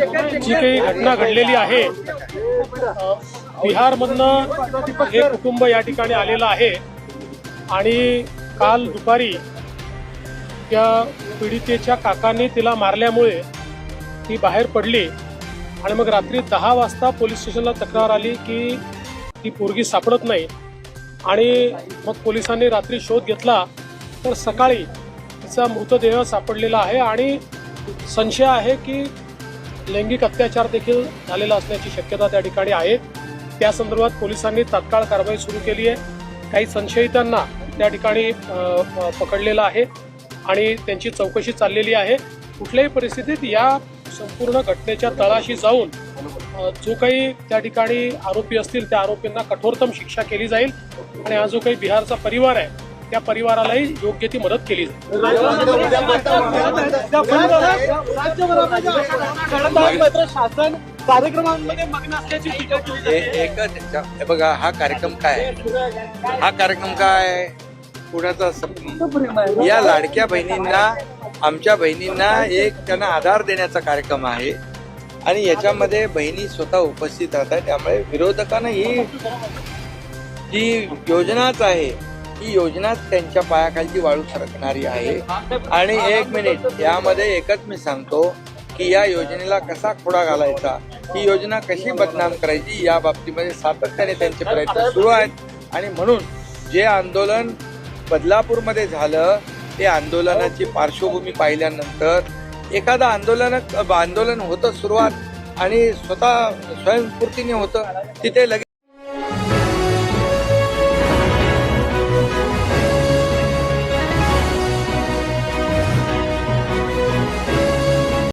जी काही घटना घडलेली आहे बिहारमधनं हे कुटुंब या ठिकाणी आलेलं आहे. आणि काल दुपारी त्या पीडितेच्या काकाने तिला मारल्यामुळे ती बाहेर पडली. आणि मग रात्री दहा वाजता पोलीस स्टेशनला तक्रार आली की ती पोरगी सापडत नाही. आणि मग पोलिसांनी रात्री शोध घेतला तर सकाळी तिचा मृतदेह सापडलेला आहे. आणि संशय आहे की लैंगिक अत्याचार देखील झालेला असण्याची शक्यता त्या ठिकाणी आहे. त्या संदर्भात पोलिसांनी तात्काळ कारवाई सुरू केली आहे. काही संशयितांना त्या ठिकाणी पकडलेलं आहे आणि त्यांची चौकशी चाललेली आहे. कुठल्याही परिस्थितीत या संपूर्ण घटनेच्या तळाशी जाऊन जो काही त्या ठिकाणी आरोपी असतील त्या आरोपींना कठोरतम शिक्षा केली जाईल. आणि हा जो काही बिहारचा परिवार आहे त्या परिवारालाही योग्य ती मदत केली जाईल शासन कार्यक्रमांमध्ये मग्न असल्याची टीका केली बघा हा कार्यक्रम काय आहे? हा कार्यक्रम काय कुणाचा या लाडक्या बहिणींना आमच्या बहिणींना एक त्यांना आधार देण्याचा कार्यक्रम आहे. आणि याच्यामध्ये बहिणी स्वतः उपस्थित राहतात. त्यामुळे विरोधकांना ही जी योजनाच आहे. ही योजनाच त्यांच्या पायाखालची वाळू सरकणारी आहे. आणि एक मिनिट यामध्ये एकच मी सांगतो की या योजनेला कसा खोडा घालायचा ही योजना कशी बदनाम करायची या बाबतीमध्ये सातत्याने त्यांचे प्रयत्न सुरू आहेत. आणि म्हणून जे आंदोलन बदलापूरमध्ये झालं ते आंदोलनाची पार्श्वभूमी पाहिल्यानंतर एखादं आंदोलन आंदोलन होतं सुरुवात आणि स्वतः स्वयंस्फूर्तीने होतं तिथे लगेच